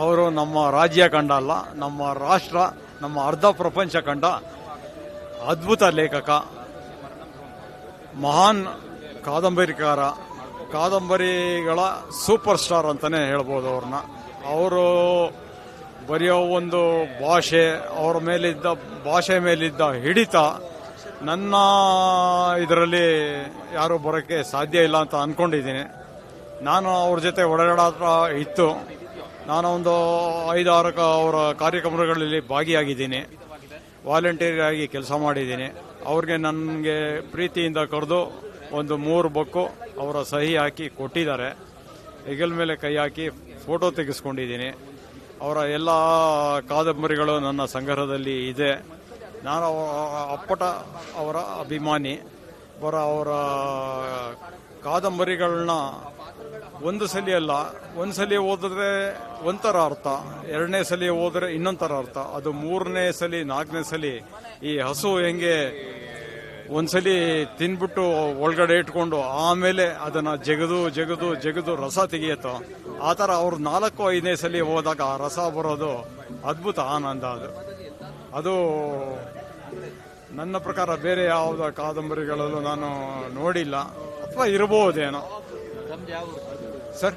ಅವರು ನಮ್ಮ ರಾಜ್ಯ ಕಂಡ ಅಲ್ಲ, ನಮ್ಮ ರಾಷ್ಟ್ರ, ನಮ್ಮ ಅರ್ಧ ಪ್ರಪಂಚ ಕಂಡ ಅದ್ಭುತ ಲೇಖಕ, ಮಹಾನ್ ಕಾದಂಬರಿಕಾರ, ಕಾದಂಬರಿಗಳ ಸೂಪರ್ ಸ್ಟಾರ್ ಅಂತಲೇ ಹೇಳ್ಬೋದು ಅವ್ರನ್ನ. ಅವರು ಬರೆಯೋ ಒಂದು ಭಾಷೆ, ಅವರ ಮೇಲಿದ್ದ ಭಾಷೆ ಮೇಲಿದ್ದ ಹಿಡಿತ ನನ್ನ ಇದರಲ್ಲಿ ಯಾರು ಬರೋಕ್ಕೆ ಸಾಧ್ಯ ಇಲ್ಲ ಅಂತ ಅಂದ್ಕೊಂಡಿದ್ದೀನಿ ನಾನು ಅವ್ರ ಜೊತೆ ಓಡಾಡೋ ಇತ್ತು. ನಾನು ಒಂದು ಐದಾರು ಅವರ ಕಾರ್ಯಕ್ರಮಗಳಲ್ಲಿ ಭಾಗಿಯಾಗಿದ್ದೀನಿ. ವಾಲಂಟಿಯರ್ ಆಗಿ ಕೆಲಸ ಮಾಡಿದ್ದೀನಿ. ಅವ್ರಿಗೆ ನನಗೆ ಪ್ರೀತಿಯಿಂದ ಕರೆದು ಒಂದು ಮೂರು ಬಕ್ಕು ಅವರ ಸಹಿ ಹಾಕಿ ಕೊಟ್ಟಿದ್ದಾರೆ. ಹೆಗಲ ಮೇಲೆ ಕೈ ಹಾಕಿ ಫೋಟೋ ತೆಗೆಸ್ಕೊಂಡಿದ್ದೀನಿ. ಅವರ ಎಲ್ಲ ಕಾದಂಬರಿಗಳು ನನ್ನ ಸಂಗ್ರಹದಲ್ಲಿ ಇದೆ. ನಾನು ಅಪ್ಪಟ ಅವರ ಅಭಿಮಾನಿ. ಅವರ ಅವರ ಕಾದಂಬರಿಗಳನ್ನ ಒಂದು ಸಲ ಅಲ್ಲ, ಒಂದು ಸಲ ಓದಿದ್ರೆ ಒಂಥರ ಅರ್ಥ, ಎರಡನೇ ಸಲ ಓದಿದ್ರೆ ಇನ್ನೊಂಥರ ಅರ್ಥ. ಅದು ಮೂರನೇ ಸಲ, ನಾಲ್ಕನೇ ಸಲ, ಈ ಹಸು ಹೆಂಗೆ ಒಂದ್ಸಲಿ ತಿನ್ಬಿಟ್ಟು ಒಳಗಡೆ ಇಟ್ಕೊಂಡು ಆಮೇಲೆ ಅದನ್ನ ಜಗದು ಜಗದು ಜಗದು ರಸ ತೆಗಿಯತ್ತೋ, ಆ ಥರ ಅವ್ರು ನಾಲ್ಕು, ಐದನೇ ಸಲ ಹೋದಾಗ ಆ ರಸ ಬರೋದು ಅದ್ಭುತ ಆನಂದ ಅದು. ಅದು ನನ್ನ ಪ್ರಕಾರ ಬೇರೆ ಯಾವುದೋ ಕಾದಂಬರಿಗಳಲ್ಲೂ ನಾನು ನೋಡಿಲ್ಲ, ಅಥವಾ ಇರಬಹುದೇನೋ ಸರ್?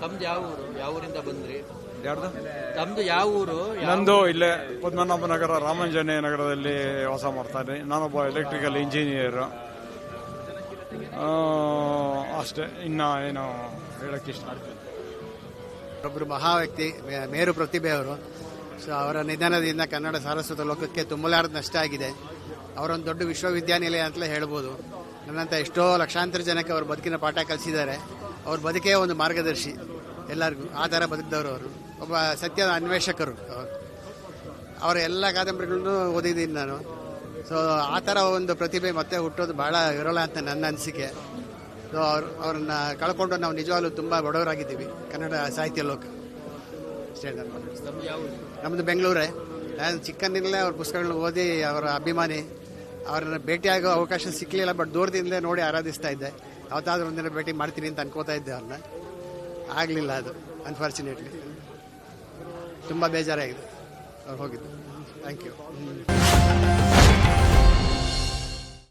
ತಮ್ದು ಯಾವ ಊರು? ಯಾವ ಊರಿಂದ ಬಂದ್ರಿ? ಯಾರ್ದು? ತಮ್ದು ಯಾವ ಊರು? ಯಾವ- ನಂದು ಇಲ್ಲೇ ಪದ್ಮನಾಭ ನಗರ ರಾಮಾಂಜನೇಯ ನಗರದಲ್ಲಿ ವಾಸ ಮಾಡ್ತಾರೆ ನಾನೊಬ್ಬ ಎಲೆಕ್ಟ್ರಿಕಲ್ ಇಂಜಿನಿಯರ್ ಅಷ್ಟೇ. ಇನ್ನ ಏನು ಹೇಳಕ್ಕೆ ಇಷ್ಟ ಒಬ್ಬರು ಮಹಾ ವ್ಯಕ್ತಿ ಮೇ- ಮೇರು ಪ್ರತಿಭೆ ಅವರು. ಸೊ ಅವರ ನಿಧನದಿಂದ ಕನ್ನಡ ಸಾರಸ್ವತ ಲೋಕಕ್ಕೆ ತುಂಬಲಾರದ ನಷ್ಟ ಆಗಿದೆ. ಅವರೊಂದು ದೊಡ್ಡ ವಿಶ್ವವಿದ್ಯಾನಿಲಯ ಅಂತಲೇ ಹೇಳ್ಬೋದು. ನನ್ನಂತ ಎಷ್ಟೋ ಲಕ್ಷಾಂತರ ಜನಕ್ಕೆ ಅವರು ಬದುಕಿನ ಪಾಠ ಕಲಿಸಿದ್ದಾರೆ. ಅವ್ರ ಬದುಕೇ ಒಂದು ಮಾರ್ಗದರ್ಶಿ. ಎಲ್ಲರಿಗೂ, ಆ ಥರ ಬದುಕಿದವರು ಅವರು. ಒಬ್ಬ ಸತ್ಯದ ಅನ್ವೇಷಕರು ಅವರು. ಅವರ ಎಲ್ಲ ಕಾದಂಬರಿಗಳನ್ನು ಓದಿದ್ದೀನಿ ನಾನು. ಸೊ ಆ ಥರ ಒಂದು ಪ್ರತಿಭೆ ಮತ್ತೆ ಹುಟ್ಟೋದು ಭಾಳ ಇರೋಲ್ಲ ಅಂತ ನನ್ನ ಅನಿಸಿಕೆ. ಸೊ ಅವ್ರು, ಅವ್ರನ್ನ ಕಳ್ಕೊಂಡು ನಾವು ನಿಜವಾಗ್ಲೂ ತುಂಬ ಬಡವರಾಗಿದ್ದೀವಿ. ಕನ್ನಡ ಸಾಹಿತ್ಯ ಲೋಕ. ನಮ್ಮದು ಬೆಂಗಳೂರೇ. ನಾನು ಚಿಕ್ಕಂದಿನಲ್ಲೇ ಅವ್ರ ಪುಸ್ತಕಗಳನ್ನ ಓದಿ ಅವರ ಅಭಿಮಾನಿ. ಅವ್ರನ್ನ ಭೇಟಿಯಾಗೋ ಅವಕಾಶ ಸಿಕ್ಕಲಿಲ್ಲ ಬಟ್ ದೂರದಿಂದಲೇ ನೋಡಿ ಆರಾಧಿಸ್ತಾ ಇದ್ದೆ. ಯಾವತ್ತಾದ್ರೂ ಒಂದಿನ ಭೇಟಿ ಮಾಡ್ತೀನಿ ಅಂತ ಅನ್ಕೋತಾ ಇದ್ದೆ ಅಲ್ಲ. ಆಗಲಿಲ್ಲ ಅದು ಅನ್ಫಾರ್ಚುನೇಟ್ಲಿ ತುಂಬ ಬೇಜಾರಾಗಿದೆ. ಅವ್ರು ಹೋಗಿದ್ದು ಥ್ಯಾಂಕ್ ಯು